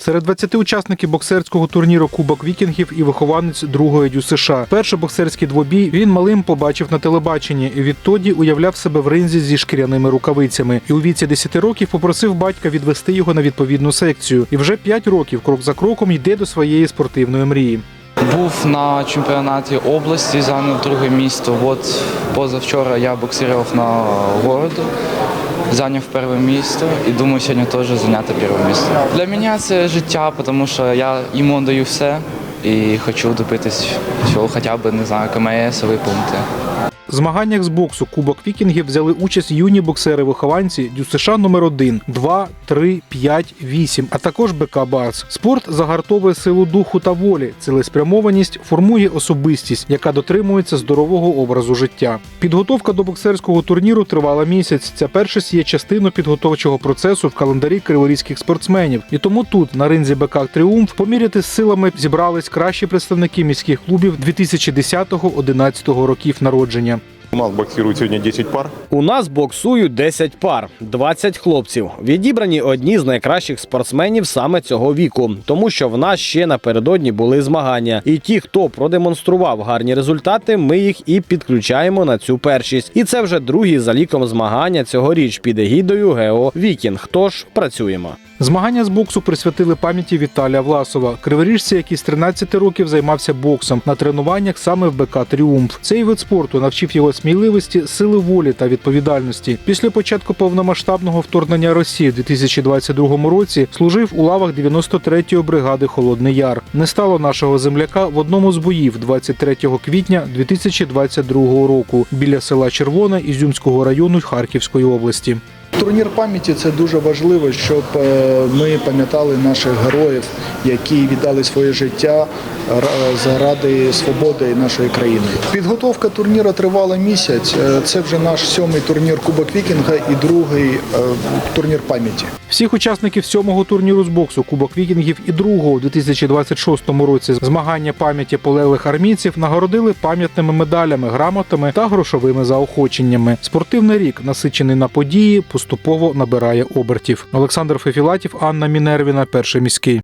Серед 20 учасників боксерського турніру Кубок Вікінгів і вихованець другої дю США. Перший боксерський двобій він малим побачив на телебаченні. і Відтоді уявляв себе в ринзі зі шкіряними рукавицями. І у віці 10 років попросив батька відвести його на відповідну секцію. І вже 5 років крок за кроком йде до своєї спортивної мрії. Був на чемпіонаті області, зайняв друге місце. От позавчора я боксував на городу, зайняв перше місце і думаю сьогодні теж зайняти перше місце. Для мене це життя, тому що я йому даю все і хочу добитись всього, хоча б не знаю, КМС виповнити. В змаганнях з боксу Кубок Вікінгів взяли участь юні боксери-вихованці Дю США номер 1 2, 3, 5, 8, а також БК Барс. Спорт загартовує силу духу та волі, цілеспрямованість формує особистість, яка дотримується здорового образу життя. Підготовка до боксерського турніру тривала місяць. Ця першість є частиною підготовчого процесу в календарі криворізьких спортсменів. І тому тут, на ринзі БК Тріумф, поміряти силами зібрались кращі представники міських клубів 2010-2011 років народження. У нас боксирует сегодня 10 пар. У нас боксують 10 пар, 20 хлопців. Відібрані одні з найкращих спортсменів саме цього віку, тому що в нас ще напередодні були змагання. І ті, хто продемонстрував гарні результати, ми їх і підключаємо на цю першість. І це вже другі за ліком змагання цьогоріч під егідою Гео Вікінг. Тож працюємо. Змагання з боксу присвятили пам'яті Віталія Власова, криворіжця, який з 13 років займався боксом на тренуваннях саме в БК Тріумф. Цей вид спорту навчив його сміливості, сили волі та відповідальності. Після початку повномасштабного вторгнення Росії в 2022 році служив у лавах 93-ї бригади Холодний Яр. Не стало нашого земляка в одному з боїв 23 квітня 2022 року біля села Червоне Ізюмського району Харківської області. Турнір пам'яті це дуже важливо, щоб е, ми пам'ятали наших героїв, які віддали своє життя заради свободи нашої країни. Підготовка турніру тривала місяць. Е, Це вже наш сьомий турнір Кубок Вікінга і другий е, турнір пам'яті. Всіх учасників сьомого турніру з боксу Кубок Вікінгів і другого у 2026 році змагання пам'яті полеглих армійців нагородили пам'ятними медалями, грамотами та грошовими заохоченнями. Спортивний рік, насичений на події, поступово набирає обертів. Олександр Фефілатів, Анна Мінервіна, перший міський.